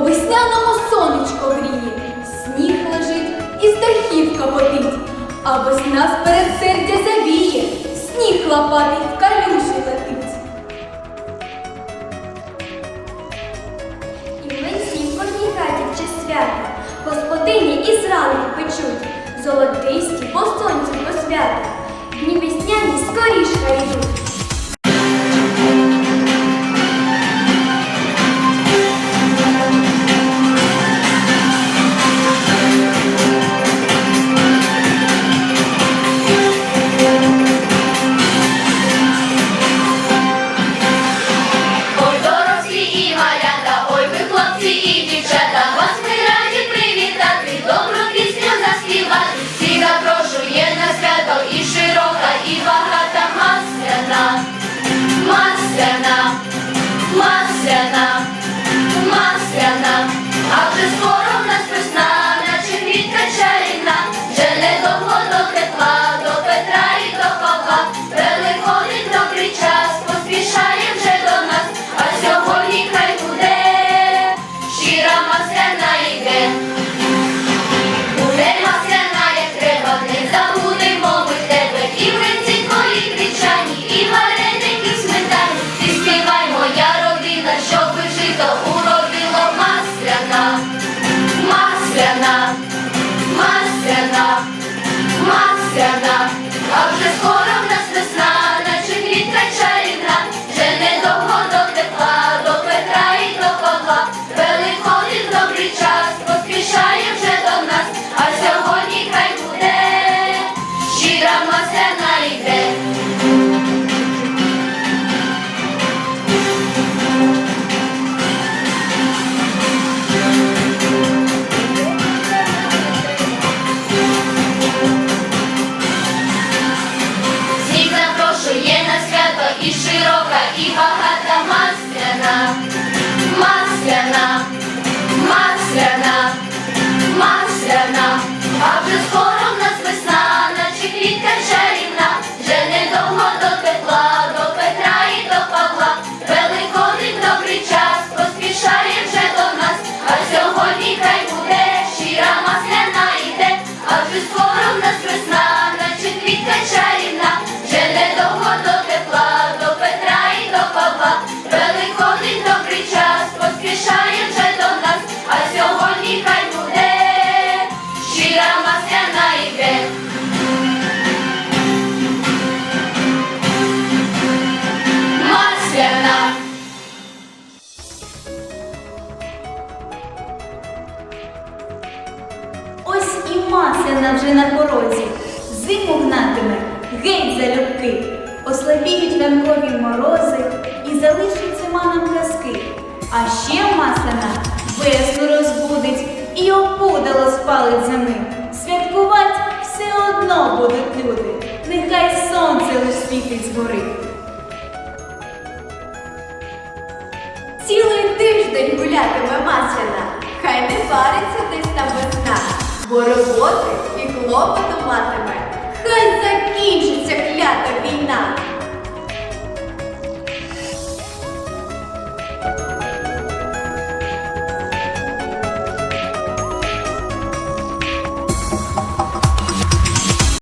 весняному сонечко гріє, сніг лежить і з дахів а весна з передсердя завіє, сніг лопатий в калюжі летить. І млинці в кожній хаті в час свята, господині із ранку печуть, золотисті по сонцю посвята, дні малята, ой, ви хлопці і дівчата, вас ми раді привітати, добру пісню заспівати. Всі запрошує на свято і широка, і багата масляна, масляна, масляна, масляна, а вже скоро а масляна вже на порозі, зиму гнатиме, геть залюбки, ослабіють ранкові морози і залишаться манам казки. А ще масляна весну розбудить і опудало спалить зими. Святкувать все одно будуть люди, нехай сонце лиш світить згори. Цілий тиждень гулятиме бо роботи і клопоту матиме, хай війна.